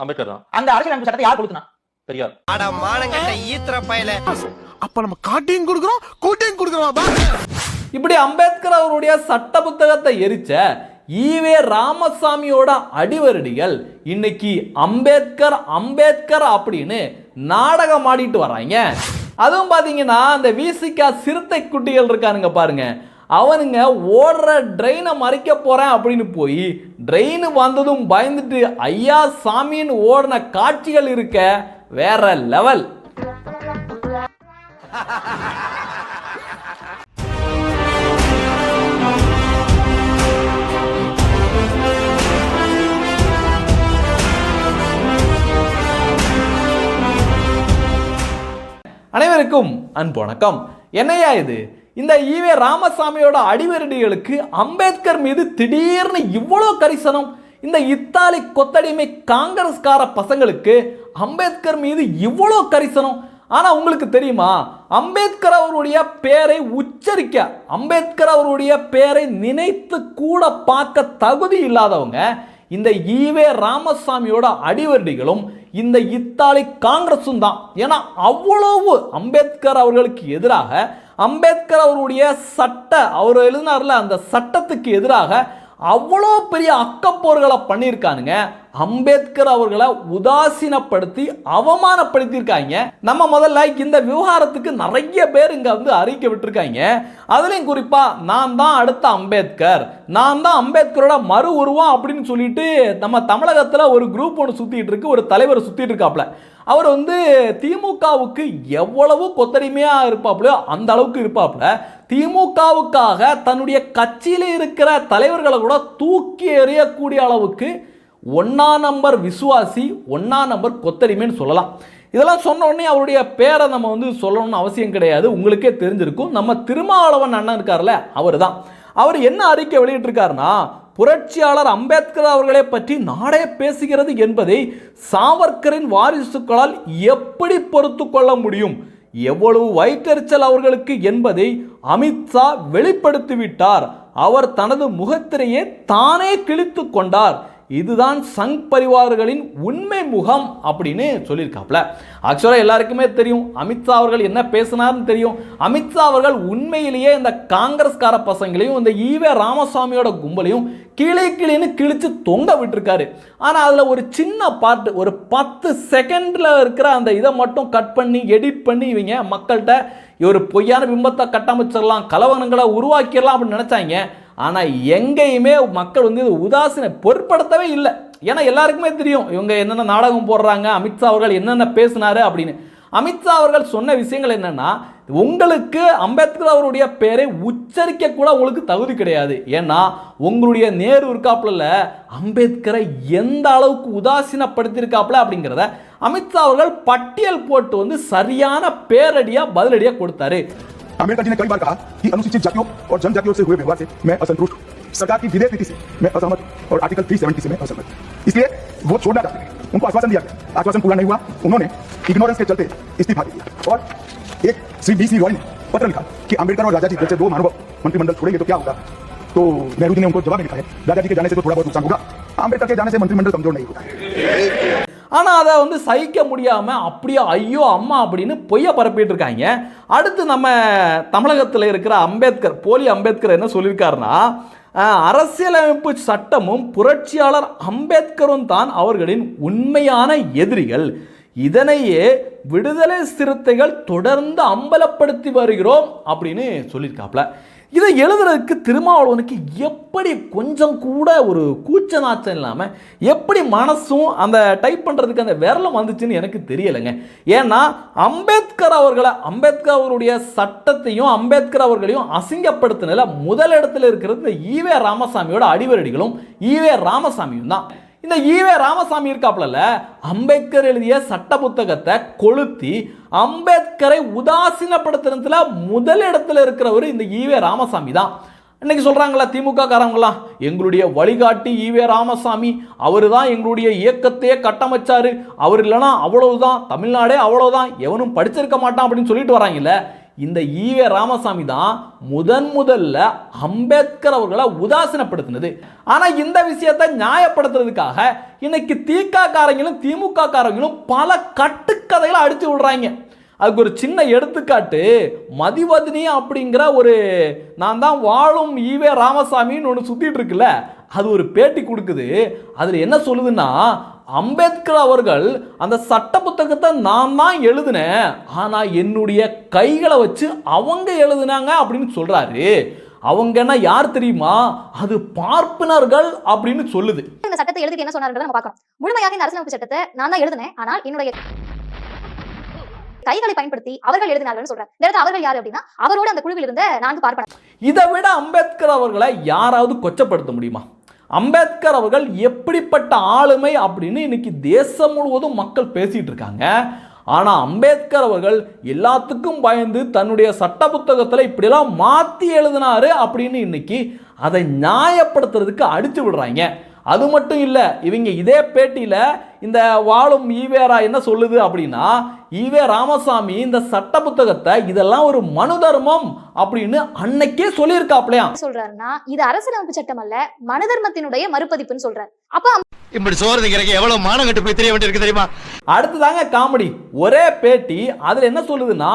அம்பேத்கர் தான். அந்த அரசியலமைப்பு சட்டத்தை யார் கொடுத்தனா பெரியார். அட மானங்கட்ட ஈத்திர பயல. அப்ப நம்ம காட்டையும் கொடுக்குறோம் கூட்டையும் கொடுக்குறோம் இப்படி அம்பேத்கர் அவருடைய சட்ட புத்தகத்தை எரிச்ச ஈவே ராமசாமியோட அடிவருடிகள் இன்னைக்கு அம்பேத்கர் அம்பேத்கர் அப்படின்னு நாடகம் ஆடிட்டு வர்றாங்க அதுவும் பார்த்தீங்கன்னா அந்த விசிகா சிறுத்தை குட்டிகள் இருக்கானுங்க பாருங்க. அவனுங்க ஓடுற ட்ரெயினை மறைக்க போகிறேன் அப்படின்னு போய் ட்ரெயின் வந்ததும் பயந்துட்டு ஐயா சாமின்னு ஓடின காட்சிகள் இருக்க வேற லெவல் அனைவருக்கும் அன்பு வணக்கம். என்னையா இது? இந்த ஈவே ராமசாமியோட அடிவருடிகளுக்கு அம்பேத்கர் மீது திடீர்னு இவ்வளோ கரிசனம். இந்த இத்தாலி கொத்தடிமை காங்கிரஸ்கார பசங்களுக்கு அம்பேத்கர் மீது இவ்வளோ கரிசனம். ஆனால் உங்களுக்கு தெரியுமா? அம்பேத்கர் அவருடைய பேரை உச்சரிக்க அம்பேத்கர் அவருடைய பேரை நினைத்து கூட பார்க்க தகுதி இல்லாதவங்க இந்த ஈவே ராமசாமியோட அடிவருடிகளும் இந்த இத்தாலி காங்கிரஸும் தான். ஏன்னா அவ்வளவு அம்பேத்கர் அவர்களுக்கு எதிராக அம்பேத்கர் அவருடைய சட்ட அவர் எழுதினார்ல அந்த சட்டத்துக்கு எதிராக அவ்வளோ பெரிய அக்கப்போர்களை பண்ணியிருக்கானுங்க. அம்பேத்கர் அவர்களை உதாசீனப்படுத்தி அவமானப்படுத்தியிருக்காங்க. நம்ம முதல்ல இந்த விவகாரத்துக்கு நிறைய பேர் இங்கே வந்து அறிக்கை விட்டுருக்காங்க. அதுலேயும் குறிப்பாக நான் தான் அடுத்த அம்பேத்கர். நான் தான் அம்பேத்கரோட மறு உருவம் அப்படின்னு சொல்லிட்டு நம்ம தமிழகத்தில் ஒரு குரூப் ஒன்று சுற்றிட்டு இருக்கு ஒரு தலைவர் சுற்றிட்டு இருக்காப்ல அவர் வந்து திமுகவுக்கு எவ்வளவு கொத்தடிமையாக இருப்பாப்லையோ அந்த அளவுக்கு இருப்பாப்ல திமுகவுக்காக தன்னுடைய கட்சியில் இருக்கிற தலைவர்களை கூட தூக்கி எறியக்கூடிய அளவுக்கு ஒன்னா நம்பர் விசுவாசி ஒன்னா நம்பர் கொத்தடிமைன்னு சொல்லலாம். இதெல்லாம் சொன்னோடனே அவருடைய பேரை நம்ம வந்து சொல்லணும்னு அவசியம் கிடையாது. உங்களுக்கே தெரிஞ்சிருக்கும். நம்ம திருமாவளவன் அண்ணன் இருக்கார்ல அவர் தான் அவர் என்ன அறிக்கை வெளியிட்டிருக்காருன்னா புரட்சியாளர் அம்பேத்கர் அவர்களை பற்றி நாடே பேசுகிறது என்பதை சாவர்கரின் வாரிசுகளால் எப்படி பொறுத்து கொள்ள முடியும்? எவ்வளவு வயிற்றெரிச்சல் அவர்களுக்கு என்பதை அமித்ஷா வெளிப்படுத்திவிட்டார். அவர் தனது முகத்திரையே தானே கிழித்து கொண்டார். இதுதான் சங் பரிவார்களின் உண்மை முகம் அப்படின்னு சொல்லியிருக்காப்ல ஆக்சுவலாக எல்லாருக்குமே தெரியும். அமித்ஷா அவர்கள் என்ன பேசினார்னு தெரியும். அமித்ஷா அவர்கள் உண்மையிலேயே இந்த காங்கிரஸ்கார பசங்களையும் இந்த ஈவே ராமசாமியோட கும்பலையும் கீழே கீழேன்னு கிழிச்சு தொங்க விட்டுருக்காரு. ஆனால் அதில் ஒரு சின்ன பார்ட் ஒரு பத்து செகண்டில் இருக்கிற அந்த இதை மட்டும் கட் பண்ணி எடிட் பண்ணி இவங்க மக்கள்கிட்ட ஒரு பொய்யான பிம்பத்தை கட்டமைச்சிடலாம் கலவரங்களை உருவாக்கிடலாம் அப்படின்னு நினச்சாங்க. ஆனால் எங்கேயுமே மக்கள் வந்து உதாசீன பொருட்படுத்தவே இல்லை. ஏன்னா எல்லாருக்குமே தெரியும் இவங்க என்னென்ன நாடகம் போடுறாங்க அமித்ஷா அவர்கள் என்னென்ன பேசினாரு அப்படின்னு. அமித்ஷா அவர்கள் சொன்ன விஷயங்கள் என்னென்னா உங்களுக்கு அம்பேத்கர் அவருடைய பேரை உச்சரிக்க கூட உங்களுக்கு தகுதி கிடையாது. ஏன்னா உங்களுடைய நேரு இருக்காப்புல அம்பேத்கரை எந்த அளவுக்கு உதாசீனப்படுத்தியிருக்காப்புல அப்படிங்கிறத அமித்ஷா அவர்கள் பட்டியல் போட்டு வந்து சரியான பேரடியாக பதிலடியாக கொடுத்தாரு. अंबेडकर जी ने कई बार कहा कि अनुसूचित जातियों और जनजातियों से हुए व्यवहार से मैं असंतुष्ट हूँ। सरकार की विदेश नीति से मैं असहमत और आर्टिकल 370 से मैं असहमत इसलिए वो छोड़ना चाहते हैं। उनको आश्वासन दिया गया। आश्वासन पूरा नहीं हुआ। उन्होंने इग्नोरेंस के चलते इस्तीफा दे दिया। और एक श्री बी सी रॉय ने पत्र लिखा कि अंबेडकर और राजा जी जैसे दो मानव मंत्रिमंडल छोड़ेंगे तो क्या होगा? तो नेहरू जी ने उनको जवाब लिखा है राजा जी के जाने से तो थोड़ा बहुत नुकसान होगा। अंबेडकर के जाने से मंत्रिमंडल कमज़ोर नहीं होता। है ஆனால் அதை வந்து சகிக்க முடியாமல் அப்படியே ஐயோ அம்மா அப்படின்னு பொய்ய பரப்பிட்டு இருக்காங்க அடுத்து நம்ம தமிழகத்தில் இருக்கிற அம்பேத்கர் போலி அம்பேத்கர் என்ன சொல்லியிருக்காருன்னா அரசியலமைப்பு சட்டமும் புரட்சியாளர் அம்பேத்கரும் தான் அவர்களின் உண்மையான எதிரிகள். இதனையே விடுதலை சிறுத்தைகள் தொடர்ந்து அம்பலப்படுத்தி வருகிறோம் அப்படின்னு சொல்லியிருக்காப்ல இதை எழுதுறதுக்கு திருமாவளவனுக்கு எப்படி கொஞ்சம் கூட ஒரு கூச்ச நாச்சம் இல்லாமல் எப்படி மனசும் அந்த டைப் பண்ணுறதுக்கு அந்த விரலம் வந்துச்சுன்னு எனக்கு தெரியலைங்க. ஏன்னா அம்பேத்கர் அவர்களை அம்பேத்கர் அவருடைய சட்டத்தையும் அம்பேத்கர் அவர்களையும் அசிங்கப்படுத்தினதில் முதல் இருக்கிறது இந்த ஈவே ராமசாமியோட அடிவரடிகளும் ஈவே ராமசாமியும் தான். இந்த ஈவே ராமசாமி இருக்காப்ல அம்பேத்கர் எழுதிய சட்ட புத்தகத்தை கொளுத்தி அம்பேத்கரை உதாசீனப்படுத்துறதுல முதல் இடத்துல இருக்கிறவர் இந்த ஈவே ராமசாமி தான். இன்னைக்கு சொல்றாங்களா திமுக காரங்களாம் எங்களுடைய வழிகாட்டி ஈவே ராமசாமி அவர் தான் எங்களுடைய இயக்கத்தையே கட்டமைச்சாரு. அவர் இல்லைன்னா அவ்வளவுதான் தமிழ்நாடே அவ்வளவுதான் எவனும் படிச்சிருக்க மாட்டான் அப்படின்னு சொல்லிட்டு வராங்கல்ல இந்த ஈவே ராமசாமி தான் முதன் முதல்ல அம்பேத்கர் அவர்களை உதாசீனப்படுத்தினது. ஆனா இந்த விஷயத்தை நியாயப்படுத்துறதுக்காக இன்னைக்கு திக காரங்களும் திமுக காரங்களும் பல கட்டுக்கதைகளை அடித்து விடுறாங்க. அதுக்கு ஒரு சின்ன எடுத்துக்காட்டு மதிவதினி அப்படிங்கிற ஒரு நான் தான் வாழும் ஈவே ராமசாமின்னு ஒன்று சுத்திட்டு இருக்குல்ல அது ஒரு பேட்டி கொடுக்குது. அதில் என்ன சொல்லுதுன்னா அம்பேத்கர் அவர்கள் அந்த சட்ட புத்தகத்தை நான் தான் எழுதினேன். ஆனால் என்னுடைய கைகளை வச்சு அவங்க எழுதுனாங்க அப்படின்னு சொல்றாரு. அவங்கன்னா யார் தெரியுமா? அது பார்ப்பனர்கள் அப்படின்னு சொல்லுது. இந்த சட்டத்தை எழுதிட்டு என்ன சொன்னாருன்றதை நம்ம பார்க்கணும் முழுமையாக இந்த அரசியலமைப்பு சட்டத்தை நான் தான் எழுதினேன். ஆனால் என்னுடைய கைகளை பயன்படுத்தி அவர்கள் எழுதினார்கள் சொல்றேன் இந்த இடத்துல அவர்கள் யாரு அப்படின்னா அவரோட அந்த குழுவில் இருந்த நான்கு பார்ப்பனர். இதை விட அம்பேத்கர் அவர்களை யாராவது கொச்சப்படுத்த முடியுமா? அம்பேத்கர் அவர்கள் எப்படிப்பட்ட ஆளுமை அப்படின்னு இன்னைக்கு தேசம் முழுவதும் மக்கள் பேசிட்டு இருக்காங்க. ஆனால் அம்பேத்கர் அவர்கள் எல்லாத்துக்கும் பயந்து தன்னுடைய சட்ட புத்தகத்தில் இப்படிலாம் மாற்றி எழுதினாரு அப்படின்னு இன்னைக்கு அதை நியாயப்படுத்துறதுக்கு அடித்து விடுறாங்க. அது மட்டும் இல்லை இவங்க இதே பேட்டியில் இந்த வாழும் ஈவேரா என்ன சொல்லுது அப்படின்னா ஈவே ராமசாமி இந்த சட்ட புத்தகத்தை இதெல்லாம் ஒரு மனு தர்மம் அப்படின்னு அன்னைக்கே சொல்லியிருக்காப்லையா? சொல்றாருன்னா இது அரசியலமைப்பு சட்டம் அல்ல மனு தர்மத்தினுடைய மறுபதிப்புன்னு சொல்றாரு. அப்ப இப்படி சோறு திங்கிறக்கு எவ்வளவு மானம் கட்டு போய் தெரிய வேண்டியிருக்கு தெரியுமா? அடுத்ததாங்க காமெடி. ஒரே பேட்டி அதில் என்ன சொல்லுதுன்னா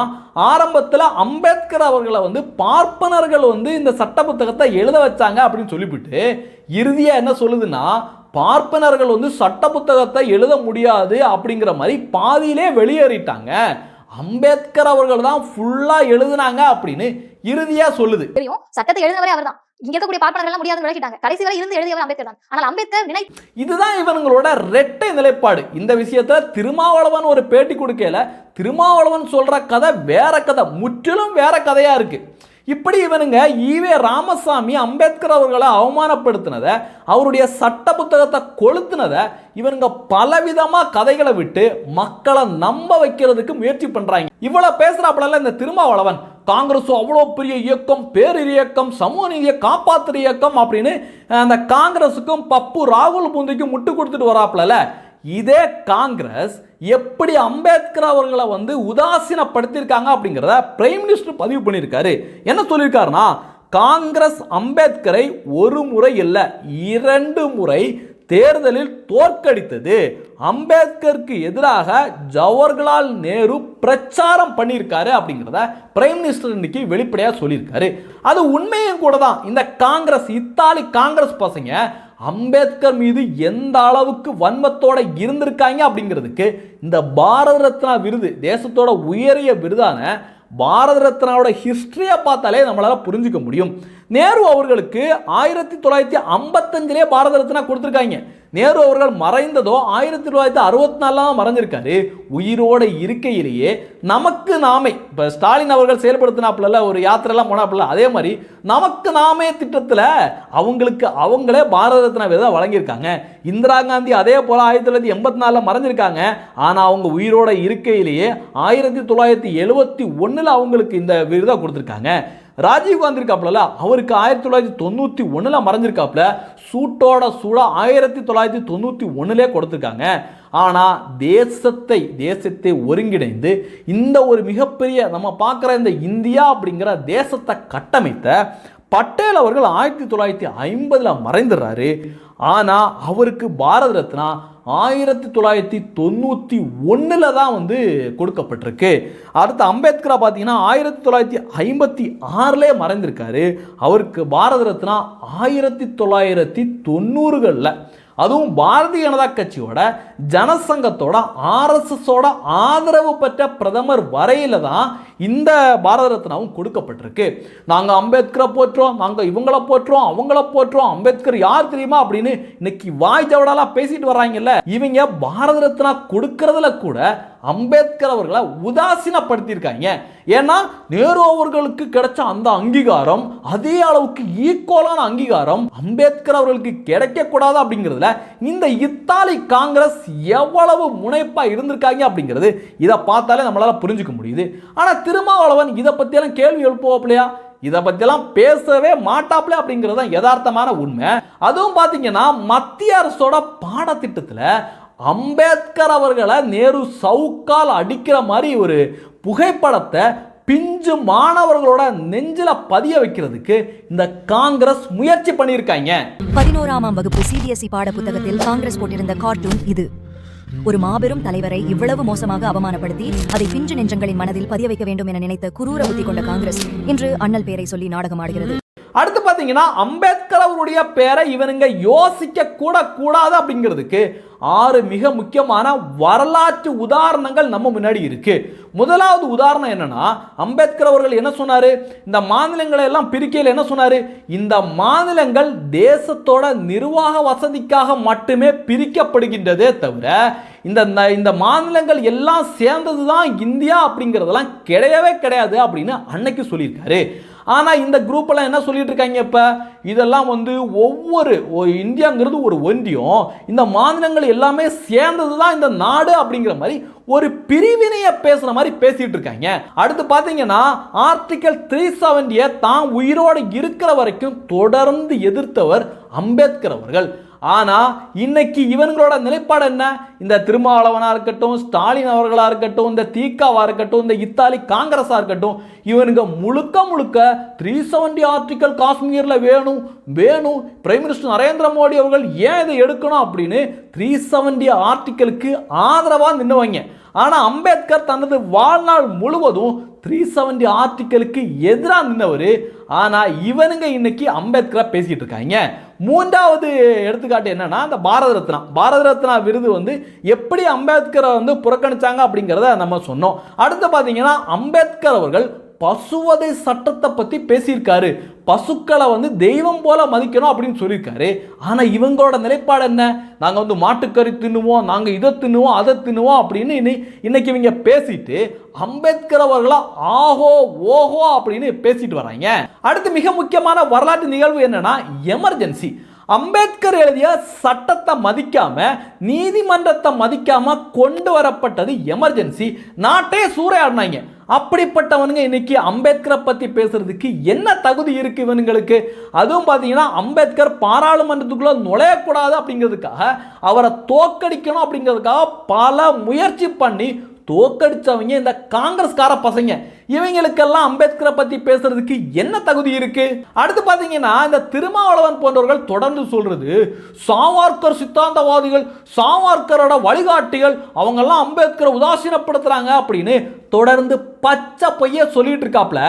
ஆரம்பத்தில் அம்பேத்கர் அவர்களை வந்து பார்ப்பனர்கள் வந்து இந்த சட்ட புத்தகத்தை எழுத வச்சாங்க அப்படின்னு சொல்லிவிட்டு இறுதியாக என்ன சொல்லுதுன்னா பார்ப்பனர்கள் வந்து சட்ட புத்தகத்தை எழுத முடியாது அப்படிங்கிற மாதிரி பாதியிலே வெளியேறிட்டாங்க. அம்பேத்கர் அவர்கள் தான் ஃபுல்லாக எழுதுனாங்க அப்படின்னு இறுதியாக சொல்லுது. தெரியும். சட்டத்தை எழுதினவரே அவர்தான். இங்க இருக்கக்கூடிய பார்ப்பனர்கள் முடியாது விளக்கிட்டாங்க. கடைசி வரை இருந்து எழுதியவர் அம்பேத்கர் தான். ஆனால் அம்பேத்கர் நினை இதுதான் இவங்களோட ரெட்டை நிலைப்பாடு. இந்த விஷயத்துல திருமாவளவன் ஒரு பேட்டி கொடுக்கல திருமாவளவன் சொல்ற கதை வேற கதை முற்றிலும் வேற கதையா இருக்கு. இப்படி இவனுங்க ஈவே ராமசாமி அம்பேத்கர் அவர்களை அவமானப்படுத்தினதை அவருடைய சட்ட புத்தகத்தை கொளுத்துனதை இவனுங்க பலவிதமாக கதைகளை விட்டு மக்களை நம்ப வைக்கிறதுக்கு முயற்சி பண்ணுறாங்க இவ்வளோ பேசுறாப்புல இந்த திருமாவளவன். காங்கிரஸ் அவ்வளோ பெரிய இயக்கம் பேரிரு இயக்கம் சமூக நீதியை காப்பாற்றுற இயக்கம் அப்படின்னு அந்த காங்கிரஸுக்கும் பப்பு ராகுல் பூந்திக்கும் முட்டு கொடுத்துட்டு வராப்புலல இதே காங்கிரஸ் எப்படி அம்பேத்கர் அவர்களை வந்து உதாசீனப்படுத்தியிருக்காங்க அப்படிங்கிறத பிரைம் மினிஸ்டர் பதிவு பண்ணியிருக்காரு. என்ன சொல்லியிருக்காருன்னா காங்கிரஸ் அம்பேத்கரை ஒரு முறை இல்லை இரண்டு முறை தேர்தலில் தோற்கடித்தது. அம்பேத்கருக்கு எதிராக ஜவஹர்லால் நேரு பிரச்சாரம் பண்ணியிருக்காரு அப்படிங்கிறத பிரைம் மினிஸ்டர் இன்னைக்கு வெளிப்படையாக சொல்லியிருக்காரு. அது உண்மையும் கூட தான் இந்த காங்கிரஸ் இத்தாலி காங்கிரஸ் பசங்க அம்பேத்கர் மீது எந்த அளவுக்கு வன்மத்தோட இருந்திருக்காங்க அப்படிங்கிறதுக்கு இந்த பாரத ரத்னா விருது தேசத்தோட உயரிய விருதான பாரத ரத்னாவோட ஹிஸ்டரியை பார்த்தாலே நம்மளால் புரிஞ்சுக்க முடியும். நேரு அவர்களுக்கு ஆயிரத்தி தொள்ளாயிரத்தி ஐம்பத்தஞ்சிலே பாரத ரத்னா கொடுத்துருக்காங்க. நேரு அவர்கள் மறைந்ததோ ஆயிரத்தி தொள்ளாயிரத்தி அறுபத்தி நாலாம் மறைஞ்சிருக்காரு. உயிரோட இருக்கையிலேயே நமக்கு நாமே இப்போ ஸ்டாலின் அவர்கள் செயல்படுத்தினாப்புல ஒரு யாத்திரைலாம் போனாப்புல அதே மாதிரி நமக்கு நாமே திட்டத்தில் அவங்களுக்கு அவங்களே பாரத ரத்னா விருதை வழங்கியிருக்காங்க. இந்திரா காந்தி அதே போல் ஆயிரத்தி தொள்ளாயிரத்தி எண்பத்தி நாலில் மறைஞ்சிருக்காங்க. ஆனால் அவங்க உயிரோட இருக்கையிலேயே ஆயிரத்தி தொள்ளாயிரத்தி எழுபத்தி ஒன்றில் அவங்களுக்கு இந்த விருதை கொடுத்துருக்காங்க. ராஜீவ் காந்தி இருக்காப்புல அவருக்கு ஆயிரத்தி தொள்ளாயிரத்தி தொண்ணூற்றி ஒன்றில் மறைஞ்சிருக்காப்புல சூட்டோட சூட ஆயிரத்தி தொள்ளாயிரத்தி தொண்ணூற்றி ஒன்றுலே கொடுத்துருக்காங்க. ஆனால் தேசத்தை தேசத்தை ஒருங்கிணைந்து இந்த ஒரு மிகப்பெரிய நம்ம பார்க்குற இந்த இந்தியா அப்படிங்கிற தேசத்தை கட்டமைத்த பட்டேல் அவர்கள் ஆயிரத்தி தொள்ளாயிரத்தி ஐம்பதில் மறைந்துடுறாரு. ஆனால் அவருக்கு பாரத ரத்னா ஆயிரத்தி தொள்ளாயிரத்தி தொண்ணூற்றி ஒன்றில் தான் வந்து கொடுக்கப்பட்டிருக்கு. அடுத்து அம்பேத்கரா பார்த்தீங்கன்னா ஆயிரத்தி தொள்ளாயிரத்தி ஐம்பத்தி ஆறிலே மறைந்திருக்காரு. அவருக்கு பாரத ரத்னா ஆயிரத்தி தொள்ளாயிரத்தி தொண்ணூறுகளில் அதுவும் பாரதிய ஜனதா கட்சியோட ஜனசங்கத்தோட ஆர்எஸ்எஸோட ஆதரவு பெற்ற பிரதமர் வரையில தான் இந்த பாரத ரத்னாவும் கொடுக்கப்பட்டிருக்கு. நாங்கள் அம்பேத்கரை போற்றோம் நாங்கள் இவங்கள போற்றோம் அவங்கள போற்றோம் அம்பேத்கர் யார் தெரியுமா அப்படின்னு இன்னைக்கு வாய் ஜவடாலாம் பேசிட்டு வர்றாங்கல்ல. இவங்க பாரத ரத்னா கொடுக்கறதுல கூட அம்பேத்கர் அவர்களை உதாசீனப்படுத்தியிருக்காங்க. ஏன்னா நேரு அவர்களுக்கு கிடைச்ச அந்த அங்கீகாரம் அதே அளவுக்கு ஈக்குவலான அங்கீகாரம் அம்பேத்கர் அவர்களுக்கு கிடைக்கக்கூடாது அப்படிங்கிறதுல இந்த இத்தாலி காங்கிரஸ் எவ்வளவு முனைப்பாக இருந்திருக்காங்க அப்படிங்கிறது இதை பார்த்தாலே நம்மளால் புரிஞ்சுக்க முடியுது. ஆனால் திருமாவளவன் இதை பற்றியெல்லாம் கேள்வி எழுப்புவாப்லையா இதை பற்றியெல்லாம் பேசவே மாட்டாப்ல அப்படிங்கிறது தான் யதார்த்தமான உண்மை. அதுவும் பார்த்தீங்கன்னா மத்திய அரசோட பாடத்திட்டத்தில் அம்பேத்கர் அவர்களை நேரு சவுக்கால் அடிக்கிற மாதிரி ஒரு புகைப்படத்தை பிஞ்சு மாணவர்களோட நெஞ்சில பதிய வைக்கிறதுக்கு இந்த காங்கிரஸ் முயற்சி பண்ணியிருக்காங்க. பதினோராமாம் வகுப்பு சிபிஎஸ்இ பாட புத்தகத்தில் காங்கிரஸ் போட்டிருந்த கார்ட்டூன் இது. ஒரு மாபெரும் தலைவரை இவ்வளவு மோசமாக அவமானப்படுத்தி அதை பிஞ்சு நெஞ்சங்களின் மனதில் பதிய வைக்க வேண்டும் என நினைத்த குரூர புத்தி கொண்ட காங்கிரஸ் இன்று அண்ணல் பேரை சொல்லி நாடகமாடுகிறது அடுத்து பாத்தீங்கன்னா அம்பேத்கர் அவருடைய பேரை இவனுங்க யோசிக்க கூட கூடாது அப்படிங்கிறதுக்கு ஆறு மிக முக்கியமான வரலாற்று உதாரணங்கள் நம்ம முன்னாடி இருக்கு. முதலாவது உதாரணம் என்னன்னா அம்பேத்கர் அவர்கள் என்ன சொன்னார்? இந்த மாநிலங்களை எல்லாம் பிரிக்கையில் என்ன சொன்னார்? இந்த மாநிலங்கள் தேசத்தோட நிர்வாக வசதிக்காக மட்டுமே பிரிக்கப்படுகின்றதே தவிர இந்த இந்த- இந்த மாநிலங்கள் எல்லாம் சேர்ந்தது தான் இந்தியா அப்படிங்கிறதெல்லாம் கிடையவே கிடையாது அப்படின்னு அன்னைக்கு சொல்லியிருக்காரு. ஆனால் இந்த குரூப்பெல்லாம் என்ன சொல்லிட்டு இருக்காங்க இப்போ? இதெல்லாம் வந்து ஒவ்வொரு இந்தியாங்கிறது ஒரு ஒன்றியம். இந்த மாநிலங்கள் எல்லாமே சேர்ந்தது தான் இந்த நாடு அப்படிங்கிற மாதிரி ஒரு பிரிவினையை பேசுகிற மாதிரி பேசிட்டு இருக்காங்க. அடுத்து பார்த்தீங்கன்னா ஆர்டிகல் த்ரீ செவன்டியை தான் உயிரோடு இருக்கிற வரைக்கும் தொடர்ந்து எதிர்த்தவர் அம்பேத்கர் அவர்கள். ஆனால் இன்னைக்கு இவங்களோட நிலைப்பாடு என்ன? இந்த திருமாவளவனாக இருக்கட்டும் ஸ்டாலின் அவர்களாக இருக்கட்டும் இந்த தீக்காவாக இருக்கட்டும் இந்த இத்தாலி காங்கிரஸாக இருக்கட்டும் இவனுங்க முழுக்க முழுக்க த்ரீ செவன்டி ஆர்டிக்கல் காஷ்மீரில் வேணும் வேணும். பிரைம் மினிஸ்டர் நரேந்திர மோடி அவர்கள் ஏன் இதை எடுக்கணும் அப்படின்னு த்ரீ செவன்டி ஆர்டிக்கலுக்கு ஆதரவாக நின்றுவாங்க ஆனால் அம்பேத்கர் தனது வாழ்நாள் முழுவதும் த்ரீ செவன்டி ஆர்டிக்கலுக்கு எதிராக நின்றவர் ஆனால் இவனுங்க இன்னைக்கு அம்பேத்கரா பேசிக்கிட்டு இருக்காங்க. மூன்றாவது எடுத்துக்காட்டு என்னன்னா அந்த பாரத ரத்னா. பாரத ரத்னா விருது வந்து எப்படி அம்பேத்கரை வந்து புறக்கணிச்சாங்க அப்படிங்கிறத நம்ம சொன்னோம். அடுத்து பார்த்தீங்கன்னா அம்பேத்கர் அவர்கள் பசுவதை சட்டத்தை பற்றி பேசியிருக்காரு. பசுக்களை வந்து தெய்வம் போல மதிக்கணும் அப்படின்னு சொல்லியிருக்காரு. ஆனால் இவங்களோட நிலைப்பாடு என்ன? நாங்கள் வந்து மாட்டுக்கறி தின்னுவோம் நாங்கள் இதை தின்னுவோம் அதை தின்னுவோம் அப்படின்னு இன்னைக்கு இவங்க பேசிட்டு அம்பேத்கர் அவர்களா ஆஹோ ஓஹோ அப்படின்னு பேசிட்டு வராங்க. அடுத்து மிக முக்கியமான வரலாற்று நிகழ்வு என்னன்னா எமர்ஜென்சி. அம்பேத்கர் எழுதிய சட்டத்தை மதிக்காம நீதிமன்றத்தை மதிக்காம கொண்டு வரப்பட்டது எமர்ஜென்சி. நாட்டே சூறையாடினாங்க. அப்படிப்பட்டவனுங்க இன்னைக்கு அம்பேத்கரை பத்தி பேசுறதுக்கு என்ன தகுதி இருக்கு இவனுங்களுக்கு? அதுவும் பார்த்தீங்கன்னா அம்பேத்கர் பாராளுமன்றத்துக்குள்ள நுழையக்கூடாது அப்படிங்கிறதுக்காக அவரை தோக்கடிக்கணும் அப்படிங்கிறதுக்காக பல முயற்சி பண்ணி தோக்கடிச்சவங்க இந்த காங்கிரஸ்கார பசங்க. இவங்களுக்கெல்லாம் அம்பேத்கரை பத்தி பேசுறதுக்கு என்ன தகுதி இருக்கு? அடுத்து பாத்தீங்கன்னா இந்த திருமாவளவன் போன்றவர்கள் தொடர்ந்து சொல்றது சாவார்கர் சித்தாந்தவாதிகள் சாவார்கரோட வழிகாட்டிகள் அவங்கெல்லாம் அம்பேத்கரை உதாசீனப்படுத்துறாங்க அப்படின்னு தொடர்ந்து பச்சை பொய்ய சொல்லிட்டு இருக்காப்ல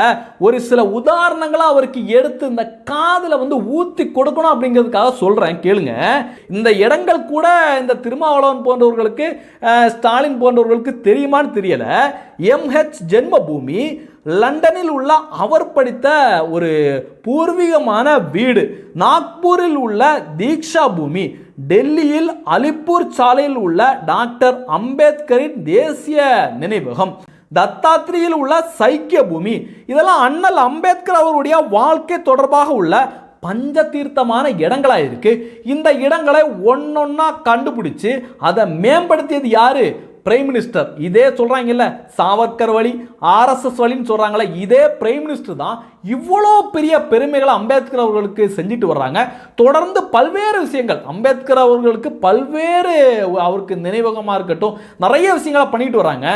ஒரு சில உதாரணங்களை அவருக்கு எடுத்து இந்த காதில் வந்து ஊத்தி கொடுக்கணும் அப்படிங்கிறதுக்காக சொல்றேன் கேளுங்க. இந்த இடங்கள் கூட இந்த திருமாவளவன் போன்றவர்களுக்கு ஸ்டாலின் போன்றவர்களுக்கு தெரியுமான்னு தெரியல. எம்ஹெச் ஜென்மபூமி லண்டனில் உள்ள அவர் படித்த ஒரு பூர்வீகமான வீடு நாக்பூரில் உள்ள தீக்ஷா பூமி டெல்லியில் அலிப்பூர் சாலையில் உள்ள டாக்டர் அம்பேத்கரின் தேசிய நினைவகம். தத்தாத்திரியில் உள்ள சைக்கிய பூமி இதெல்லாம் அண்ணல் அம்பேத்கர் அவருடைய வாழ்க்கை தொடர்பாக உள்ள பஞ்ச தீர்த்தமான இடங்களாக இருக்குது இந்த இடங்களை ஒன்றொன்னா கண்டுபிடிச்சு அதை மேம்படுத்தியது யார்? பிரைம் மினிஸ்டர் இதே சொல்கிறாங்கல்ல சாவர்கர் வழி ஆர்எஸ்எஸ் வழின்னு சொல்கிறாங்களே இதே பிரைம் மினிஸ்டர் தான் இவ்வளோ பெரிய பெருமைகளை அம்பேத்கர் அவர்களுக்கு செஞ்சுட்டு வர்றாங்க. தொடர்ந்து பல்வேறு விஷயங்கள். அம்பேத்கர் அவர்களுக்கு பல்வேறு அவருக்கு நினைவகமாக இருக்கட்டும் நிறைய விஷயங்களை பண்ணிட்டு வராங்க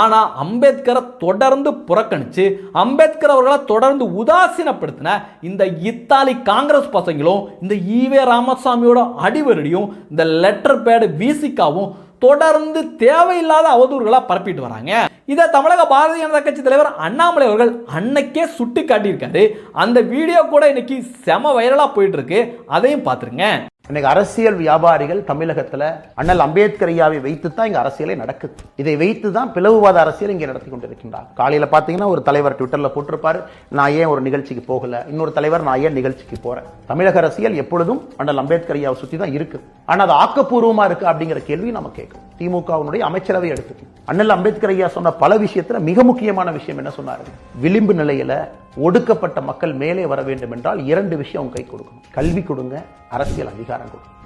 ஆனால் அம்பேத்கரை தொடர்ந்து புறக்கணித்து அம்பேத்கர் அவர்களை தொடர்ந்து உதாசீனப்படுத்தின இந்த இத்தாலி காங்கிரஸ் பசங்களும் இந்த ஈவே ராமசாமியோட அடிவருடியும் இந்த லெட்டர் பேடு வீசிக்காவும் தொடர்ந்து தேவையில்லாத அவதூறுகளாக பரப்பிட்டு வராங்க. இதை தமிழக பாரதிய ஜனதா கட்சி தலைவர் அண்ணாமலை அவர்கள் அன்னைக்கே சுட்டி காட்டியிருக்காரு அந்த வீடியோ கூட இன்னைக்கு செம வைரலாக போயிட்டு இருக்கு. அதையும் பார்த்துருங்க. இன்னைக்கு அரசியல் வியாபாரிகள் தமிழகத்தில் அண்ணல் அம்பேத்கர் ஐயாவை வைத்து தான் இங்கே அரசியலே நடக்குது. இதை வைத்து தான் பிளவுவாத அரசியல் இங்கே நடத்தி கொண்டிருக்கின்றார். காலையில் பார்த்தீங்கன்னா ஒரு தலைவர் ட்விட்டரில் போட்டிருப்பாரு நான் ஏன் ஒரு நிகழ்ச்சிக்கு போகல? இன்னொரு தலைவர் நான் ஏன் நிகழ்ச்சிக்கு போகிறேன் தமிழக அரசியல் எப்பொழுதும் அண்ணல் அம்பேத்கர் ஐயாவை சுற்றி தான் இருக்கு. ஆனால் அது ஆக்கப்பூர்வமாக இருக்குது அப்படிங்கிற கேள்வி நம்ம கேட்கும் திமுகவினுடைய அமைச்சரவை எடுத்துக்கும் அண்ணல் அம்பேத்கர் ஐயா சொன்ன பல விஷயத்தில் மிக முக்கியமான விஷயம் என்ன சொன்னார்? விளிம்பு நிலையில ஒடுக்கப்பட்ட மக்கள் மேலே வர வேண்டும் என்றால் இரண்டு விஷயம் அவங்க கை கொடுக்கணும். கல்வி கொடுங்க அரசியல் அதிகாரம் கொடுங்க.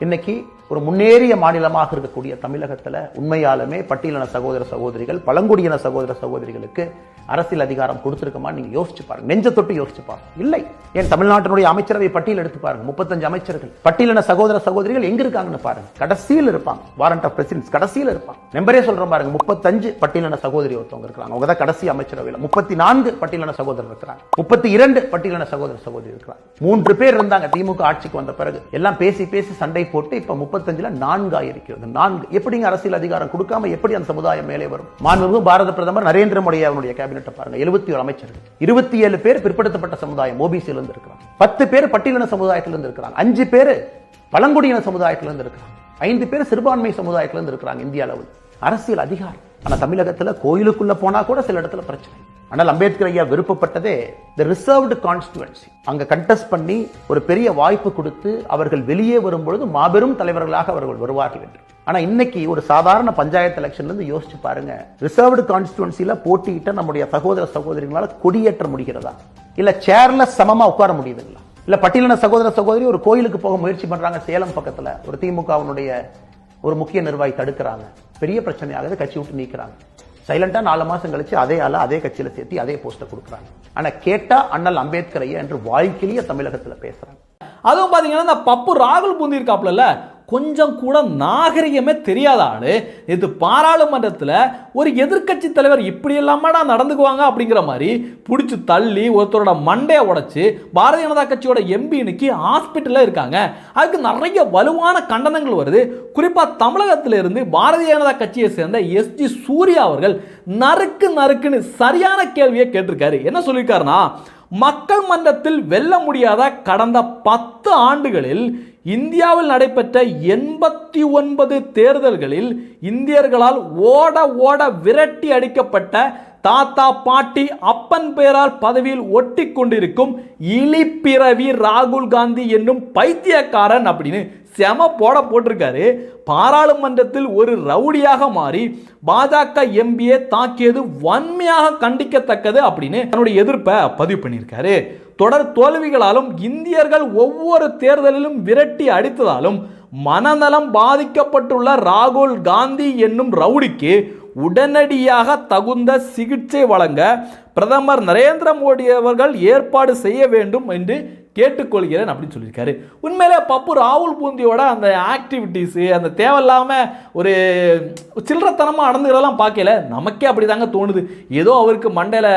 இன்னைக்கு ஒரு முன்னேறிய மாநிலமாக இருக்கக்கூடிய தமிழகத்துல உண்மையாலுமே பட்டியலின சகோதர சகோதரிகள் பழங்குடியின சகோதர சகோதரிகளுக்கு அரசியல் அதிகாரம் கொடுத்துருக்கமா நீங்க யோசிச்சு பாருங்க. நெஞ்ச தொட்டு யோசிச்சு பாருங்க. இல்லை. ஏன் தமிழ்நாட்டினுடைய அமைச்சரவை பட்டியல் எடுத்து பாருங்க. முப்பத்தஞ்சு அமைச்சர்கள். பட்டியலின சகோதர சகோதரிகள் எங்க இருக்காங்கன்னு பாருங்க. கடைசியில் இருப்பாங்க. வாரண்ட் ஆஃப் பிரசிடன்ஸ் கடைசியில் இருப்பாங்க. நம்பரே சொல்றேன் பாருங்க. முப்பத்தஞ்சு பட்டியலின சகோதரி ஒருத்தவங்க இருக்கிறாங்க. அவங்க தான் கடைசி அமைச்சரவையில். முப்பத்தி நான்கு பட்டியலின சகோதரர் இருக்கிறாங்க. முப்பத்தி இரண்டு பட்டியலின சகோதர சகோதரி இருக்கிறாங்க. மூன்று பேர் இருந்தாங்க. திமுக ஆட்சிக்கு வந்த பிறகு. எல்லாம் பேசி பேசி சண்டை போட்டு இப்ப முப்பத்தஞ்சுல நான்கு ஆயிருக்கிறது நான்கு எப்படிங்க அரசியல் அதிகாரம் கொடுக்காம எப்படி அந்த சமுதாயம் மேலே வரும்? மாண்புமிகு பாரத பிரதமர் நரேந்திர மோடி அவருடைய கேபினெட்டை பாருங்க. எழுபத்தி ஒரு அமைச்சர்கள். இருபத்தி ஏழு பேர் பிற்படுத்தப்பட்ட சமுதாயம் ஓபிசியில இருந்து இருக்கிறாங்க. பத்து பேர் பட்டியலின சமுதாயத்தில இருந்து இருக்கிறாங்க. அஞ்சு பேர் பழங்குடியின சமுதாயத்தில இருந்து இருக்கிறாங்க. ஐந்து பேர் சிறுபான்மை சமுதாயத்தில இருந்து இருக்கிறாங்க இந்திய அளவில். அரசியல் அதிகாரம். ஆனால் தமிழகத்தில் கோயிலுக்குள்ளே போனா கூட சில இடத்துல பிரச்சனை. ஆனால் அம்பேத்கர் ஐயா விருப்பப்பட்டதே த ரிசர்வ்டு கான்ஸ்டுவன்சி அங்க கண்டெஸ்ட் பண்ணி ஒரு பெரிய வாய்ப்பு கொடுத்து அவர்கள் வெளியே வரும்பொழுது மாபெரும் தலைவர்களாக அவர்கள் வருவார்கள் என்று. ஆனால் இன்னைக்கு ஒரு சாதாரண பஞ்சாயத்து எலெக்ஷன்லேருந்து யோசிச்சு பாருங்க ரிசர்வ்டு கான்ஸ்டுவன்சியில் போட்டியிட்ட நம்முடைய சகோதர சகோதரிகளால் கொடியேற்ற முடிகிறதா? இல்லை சேர்ல சமமா உட்கார முடியுதுங்களா? இல்லை பட்டியலின சகோதர சகோதரி ஒரு கோயிலுக்கு போக முயற்சி பண்றாங்க சேலம் பக்கத்துல ஒரு திமுகவினுடைய ஒரு முக்கிய நிர்வாகி தடுக்கிறாங்க. பெரிய பிரச்சனையாகுது கட்சி விட்டு நீக்கிறாங்க. சைலண்டா நாலு மாசம் கழிச்சு அதே ஆள அதே கட்சியில சேர்த்து அதே போஸ்ட கொடுக்குறாங்க. ஆனா கேட்டா அண்ணல் அம்பேத்கர் ஐயா என்று வாழ்க்கையிலேயே தமிழகத்துல பேசுறாங்க. அதுவும் பாத்தீங்கன்னா இந்த பப்பு ராகுல் பூந்திருக்காப்புல கொஞ்சம் கூட நாகரிகமே தெரியாத ஆள். இது பாராளுமன்றத்தில் ஒரு எதிர்க்கட்சி தலைவர் இப்படி இல்லாமடா நடந்துக்குவாங்க அப்படிங்கிற மாதிரி பிடிச்சி தள்ளி ஒருத்தரோட மண்டையை உடச்சி பாரதிய ஜனதா கட்சியோட எம்பி இன்னைக்கு ஹாஸ்பிட்டலில் இருக்காங்க. அதுக்கு நிறைய வலுவான கண்டனங்கள் வருது. குறிப்பாக தமிழகத்தில் இருந்து பாரதிய ஜனதா கட்சியை சேர்ந்த எஸ்ஜி சூர்யா அவர்கள் நறுக்கு நறுக்குன்னு சரியான கேள்வியை கேட்டிருக்காரு. என்ன சொல்லியிருக்காருன்னா மக்கள் மன்றத்தில் வெல்ல முடியாத கடந்த பத்து ஆண்டுகளில் இந்தியாவில் நடைபெற்ற எண்பத்தி ஒன்பது தேர்தல்களில் இந்தியர்களால் ஓட ஓட விரட்டி அடிக்கப்பட்ட தாத்தா பாட்டி அப்பன் பெயரால் பதவியில் ஒட்டி கொண்டிருக்கும் இலிப்பிறவி ராகுல் காந்தி என்னும் பைத்தியக்காரன் அப்படின்னு செம போட போட்டிருக்காரு. பாராளுமன்றத்தில் ஒரு ரவுடியாக மாறி பாஜக எம்பியை தாக்கியது வன்மையாக கண்டிக்கத்தக்கது அப்படின்னு தன்னுடைய எதிர்ப்பை பதிவு பண்ணியிருக்காரு. தொடர் தோல்விகளாலும் இந்தியர்கள் ஒவ்வொரு தேர்தலிலும் விரட்டி அடித்ததாலும் மனநலம் பாதிக்கப்பட்டுள்ள ராகுல் காந்தி என்னும் ரவுடிக்கு உடனடியாக தகுந்த சிகிச்சை வழங்க பிரதமர் நரேந்திர மோடி அவர்கள் ஏற்பாடு செய்ய வேண்டும் என்று கேட்டுக்கொள்கிறேன் அப்படின்னு சொல்லியிருக்காரு. உண்மையிலே பப்பு ராகுல் பூந்தியோட அந்த ஆக்டிவிட்டீஸு அந்த தேவையில்லாமல் ஒரு சில்லறத்தனமாக நடந்துக்கிறதெல்லாம் பார்க்கல. நமக்கே அப்படி தாங்க தோணுது. ஏதோ அவருக்கு மண்டையில்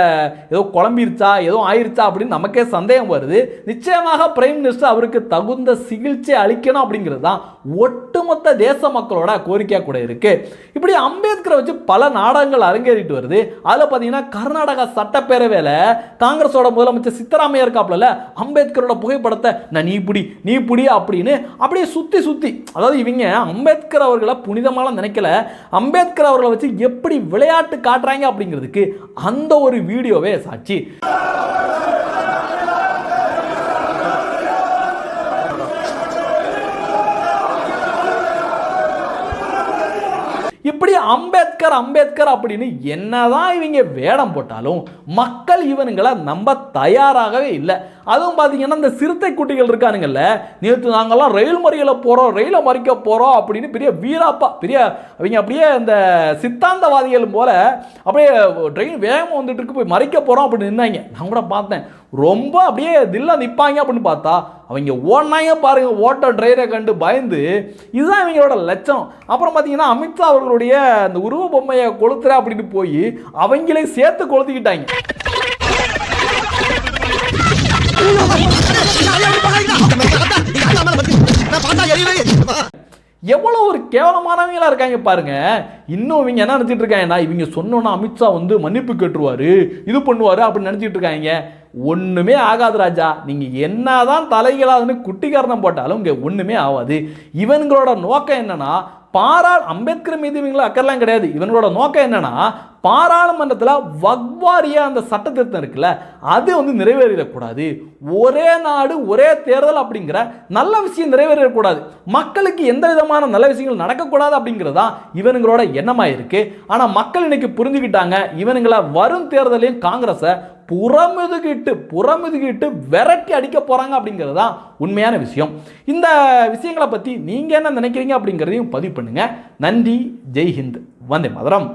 ஏதோ குழம்பிருச்சா ஏதோ ஆயிருச்சா அப்படின்னு நமக்கே சந்தேகம் வருது. நிச்சயமாக பிரைம் மினிஸ்டர் அவருக்கு தகுந்த சிகிச்சை அளிக்கணும் அப்படிங்கிறது தான் ஒட்டுமொத்த தேச மக்களோட கோரிக்கையாக கூட இருக்கு. இப்படி அம்பேத்கரை வச்சு பல நாடகங்கள் அரங்கேறிட்டு வருது. அதில் பார்த்தீங்கன்னா கர்நாடகா சட்டப்பேரவையில் காங்கிரஸோட முதலமைச்சர் சித்தராமையா அம்பேத்கர் அம்பேத்கரோட புகைப்படத்தை நான் நீ புடி நீ புடி அப்படின்னு அப்படியே சுற்றி சுற்றி அதாவது இவங்க அம்பேத்கர் அவர்களை புனிதமாக நினைக்கல. அம்பேத்கர் அவர்களை வச்சு எப்படி விளையாட்டு காட்டுறாங்க அப்படிங்கிறதுக்கு அந்த ஒரு வீடியோவே சாட்சி. இப்படி அம்பேத்கர் அம்பேத்கர் அப்படின்னு என்னதான் இவங்க வேடம் போட்டாலும் மக்கள் இவனுங்களை நம்ப தயாராகவே இல்லை. அதுவும் பார்த்தீங்கன்னா இந்த சிறுத்தை குட்டிகள் இருக்கானுங்கல்ல நேற்று நாங்கள்லாம் ரயில் மறியலை போகிறோம் ரயிலை மறிக்க போகிறோம் அப்படின்னு பெரிய வீராப்பா பெரிய அவங்க அப்படியே இந்த சித்தாந்தவாதிகள் போல அப்படியே ட்ரெயின் வேகமாக வந்துட்டு இருக்கு போய் மறிக்க போகிறோம் அப்படின்னு நின்னாங்க. நான் கூட பார்த்தேன். ரொம்ப அப்படியே தில்லா நிற்பாங்க அப்படின்னு பார்த்தா அவங்க ஓடினாங்க பாருங்க ஓட்ட டிரைவரை கண்டு பயந்து. இதுதான் இவங்களோட லட்சம். அப்புறம் பார்த்தீங்கன்னா அமித்ஷா அவர்களுடைய அந்த உருவ பொம்மையை கொளுத்துற அப்படின்னு போய் அவங்களே சேர்த்து கொளுத்திக்கிட்டாங்க. எவ்வளோ ஒரு கேவலமானவங்களா இருக்காங்க பாருங்க. இன்னும் இவங்க என்ன நினச்சிட்டு இருக்காங்கன்னா இவங்க சொன்னோன்னா அமித்ஷா வந்து மன்னிப்பு கேட்டுருவாரு இது பண்ணுவாரு அப்படின்னு நினச்சிட்டு இருக்காங்க. ஒன்றுமே ஆகாது ராஜா. நீங்கள் என்னதான் தலைகளாதுன்னு குட்டிக்காரனம் போட்டாலும் இங்கே ஒன்றுமே ஆகாது இவங்களோட நோக்கம் என்னன்னா பாரா அம்பேத்கர் மீது இவங்கள அக்கறலாம் கிடையாது. இவங்களோட நோக்கம் என்னன்னா பாராளுமன்றத்தில் வக்வாரியாக அந்த சட்ட திருத்தம் இருக்குல்ல அது வந்து நிறைவேறிடக்கூடாது. ஒரே நாடு ஒரே தேர்தல் அப்படிங்கிற நல்ல விஷயம் நிறைவேறக்கூடாது மக்களுக்கு எந்த விதமான நல்ல விஷயங்கள் நடக்கக்கூடாது அப்படிங்கிறது தான் இவனுங்களோட எண்ணமாக இருக்குது ஆனால் மக்கள் இன்னைக்கு புரிஞ்சுக்கிட்டாங்க இவனுங்களை வரும் தேர்தலையும் காங்கிரஸை புறமுதுகிட்டு புறமுதுகிட்டு விரட்டி அடிக்க போகிறாங்க அப்படிங்கிறது தான் உண்மையான விஷயம். இந்த விஷயங்களை பற்றி நீங்கள் என்ன நினைக்கிறீங்க அப்படிங்கிறதையும் பதிவு பண்ணுங்கள் நன்றி ஜெய்ஹிந்த். வந்தே மதுரம்.